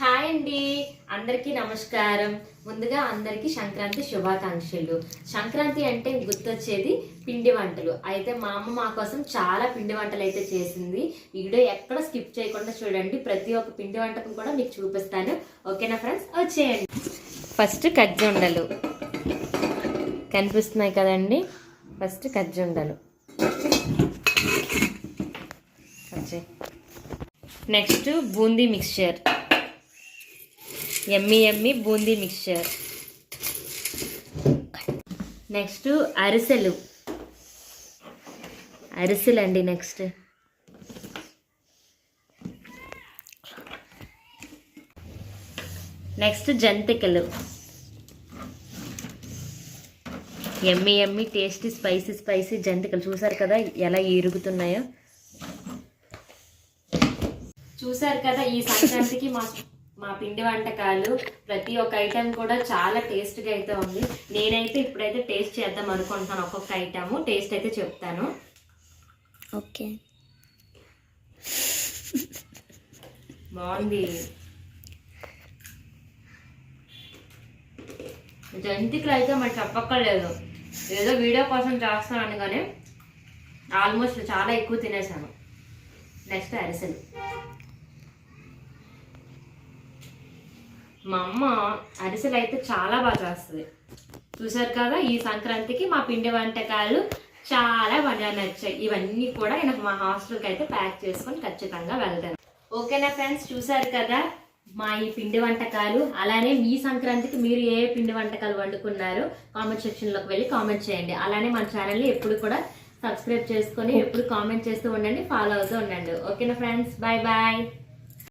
Hi అండి. అందరికీ నమస్కారం. ముందుగా అందరికీ సంక్రాంతి శుభాకాంక్షలు. సంక్రాంతి అంటే గుర్తొచ్చేది పిండి వంటలు. అయితే మా అమ్మ మా కోసం చాలా పిండి వంటలు అయితే చేసింది. వీడియో ఎక్కడ స్కిప్ చేయకుండా చూడండి. ప్రతి ఒక్క పిండి వంటకం కూడా మీకు చూపిస్తాను. ఓకేనా ఫ్రెండ్స్? వచ్చేయండి. ఫస్ట్ కజ్జుండలు. కనిపిస్తున్నాయి కదండి. ఫస్ట్ కజ్జుండలు. వచ్చే. నెక్స్ట్ బూందీ మిక్స్చర్ ఎమ్మి ఎమ్మి బూందీ మిక్చర్. నెక్స్ట్ అరిసెలు. అరిసెలు అండి నెక్స్ట్ నెక్స్ట్ జంతికలు. ఎమ్మి ఎమ్మి టేస్టీ స్పైసీ స్పైసీ జంతికలు. చూసారు కదా ఎలా ఇరుగుతున్నాయో? చూసారు కదా ఈ సంక్రాంతికి మా మా పిండి వంటకాలు ప్రతి ఒక్క ఐటెం కూడా చాలా టేస్ట్గా అయితే ఉంది. నేనైతే ఇప్పుడైతే టేస్ట్ చేద్దాం అనుకుంటున్నాను ఒక్కొక్క ఐటమ్ టేస్ట్ అయితే చెప్తాను. ఓకే. బాగుంది. జంతికలు అయితే మరి చెప్పక్కర్లేదు. ఏదో వీడియో కోసం చేస్తున్నాను కానీ ఆల్మోస్ట్ చాలా ఎక్కువ తినేసాను. నెక్స్ట్ అరిసెలు. మా అమ్మ అరిసెలు అయితే చాలా బాగా చేస్తుంది. చూసారు కదా ఈ సంక్రాంతికి మా పిండి వంటకాలు చాలా బాగా నచ్చాయి. ఇవన్నీ కూడా నేను మా హాస్టల్కి అయితే ప్యాక్ చేసుకొని ఖచ్చితంగా వెళ్తాను. ఓకేనా ఫ్రెండ్స్ చూసారు కదా మా ఈ పిండి వంటకాలు. అలానే మీ సంక్రాంతికి మీరు ఏ పిండి వంటకాలు వండుకున్నారు కామెంట్ సెక్షన్లోకి వెళ్ళి కామెంట్ చేయండి. అలానే మన ఛానల్ని ఎప్పుడు కూడా సబ్స్క్రైబ్ చేసుకొని ఎప్పుడు కామెంట్ చేస్తూ ఉండండి ఫాలో అవుతూ ఉండండి. ఓకేనా ఫ్రెండ్స్ బాయ్ బాయ్.